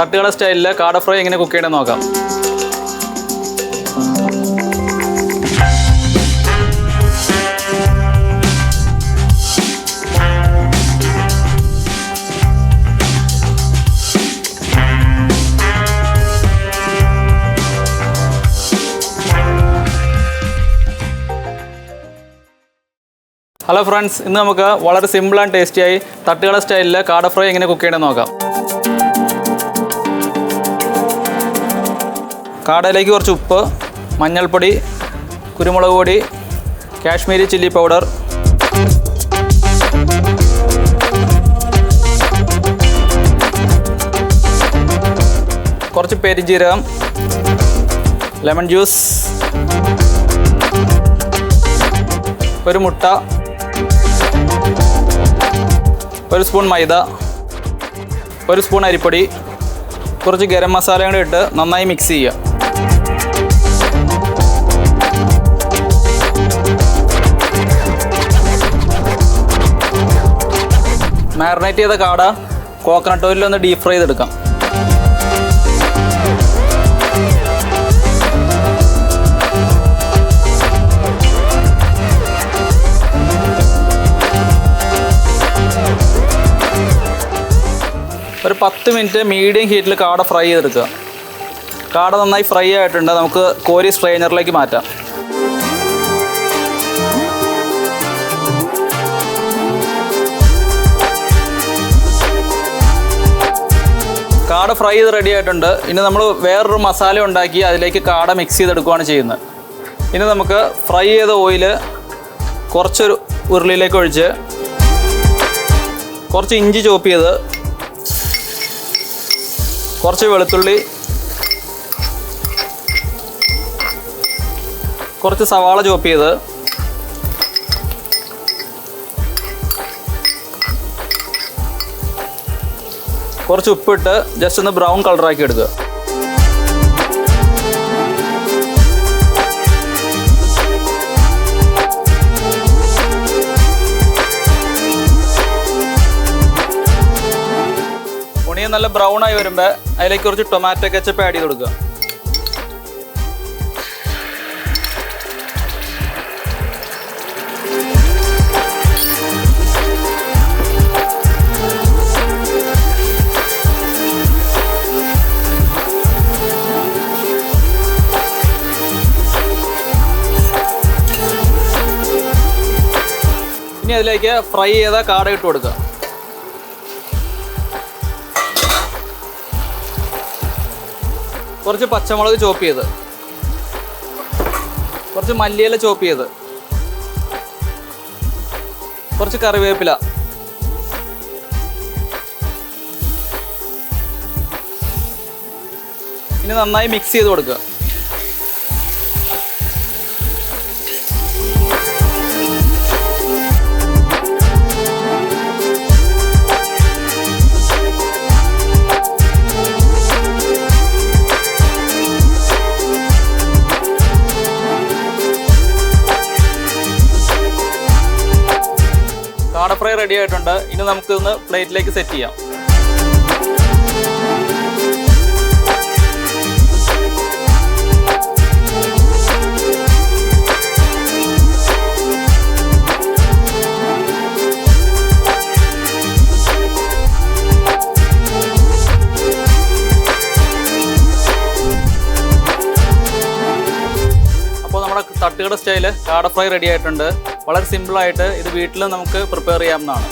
തട്ടുകട സ്റ്റൈലിൽ കാട ഫ്രൈ എങ്ങനെ കുക്ക് ചെയ്യണമെന്ന് നോക്കാം. ഹലോ ഫ്രണ്ട്സ് ഇന്ന് നമുക്ക് വളരെ സിമ്പിൾ ആൻഡ് ടേസ്റ്റിയായി തട്ടുകട സ്റ്റൈലിൽ കാട ഫ്രൈ എങ്ങനെ കുക്ക് ചെയ്യണമെന്ന് നോക്കാം. കാടയിലേക്ക് കുറച്ച് ഉപ്പ് മഞ്ഞൾപ്പൊടി കുരുമുളക് പൊടി കാശ്മീരി ചില്ലി പൗഡർ. കുറച്ച് പെരിഞ്ജീരകം ലെമൺ ജ്യൂസ് ഒരു മുട്ട ഒരു സ്പൂൺ മൈദ ഒരു സ്പൂൺ അരിപ്പൊടി കുറച്ച് ഗരം മസാല ഇട്ട് നന്നായി മിക്സ് ചെയ്യുക. മാറിനേറ്റ് ചെയ്ത കാട കോക്കനട്ട് ഓയിലിൽ ഒന്ന് ഡീപ് ഫ്രൈ ചെയ്തെടുക്കാം. ഒരു പത്ത് മിനിറ്റ് മീഡിയം ഹീറ്റിൽ കാട ഫ്രൈ ചെയ്തെടുക്കുക. കാട നന്നായി ഫ്രൈ ആയിട്ടുണ്ട്. നമുക്ക് കോരി സ്ട്രെയിനറിലേക്ക് മാറ്റാം. കാട ഫ്രൈ ചെയ്ത് റെഡി ആയിട്ടുണ്ട്. ഇനി നമ്മൾ വേറൊരു മസാല ഉണ്ടാക്കി അതിലേക്ക് കാട മിക്സ് ചെയ്തെടുക്കുകയാണ് ചെയ്യുന്നത്. ഇനി നമുക്ക് ഫ്രൈ ചെയ്ത ഓയിൽ കുറച്ചൊരു ഉരുളിയിലേക്ക് ഒഴിച്ച് കുറച്ച് ഇഞ്ചി ചോപ്പ് ചെയ്ത് കുറച്ച് വെളുത്തുള്ളി കുറച്ച് സവാള ചോപ്പ് ചെയ്ത് കുറച്ച് ഉപ്പിട്ട് ജസ്റ്റ് ഒന്ന് ബ്രൗൺ കളറാക്കി എടുക്കുക. ഉണിയൻ നല്ല ബ്രൗൺ ആയി വരുമ്പോൾ അതിലേക്ക് കുറച്ച് ടൊമാറ്റോ കെച്ചപ്പ് ആഡ് ചെയ്ത് കൊടുക്കുക. ഇനി അതിലേക്ക് ഫ്രൈ ചെയ്ത കാട ഇട്ട് കൊടുക്കുക. കുറച്ച് പച്ചമുളക് ചോപ്പ് ചെയ്ത്. കുറച്ച് മല്ലിയില ചോപ്പ് ചെയ്ത്. കുറച്ച് കറിവേപ്പില. ഇനി നന്നായി മിക്സ് ചെയ്ത് കൊടുക്കുക. കാട ഫ്രൈ റെഡി ആയിട്ടുണ്ട്. ഇനി നമുക്ക് ഇന്ന് പ്ലേറ്റിലേക്ക് സെറ്റ് ചെയ്യാം. അപ്പോൾ നമ്മുടെ തട്ടുകട സ്റ്റൈൽ കാട ഫ്രൈ റെഡി ആയിട്ടുണ്ട്. വളരെ സിമ്പിളായിട്ട് ഇത് വീട്ടിൽ നമുക്ക് പ്രിപ്പയർ ചെയ്യാവുന്നതാണ്.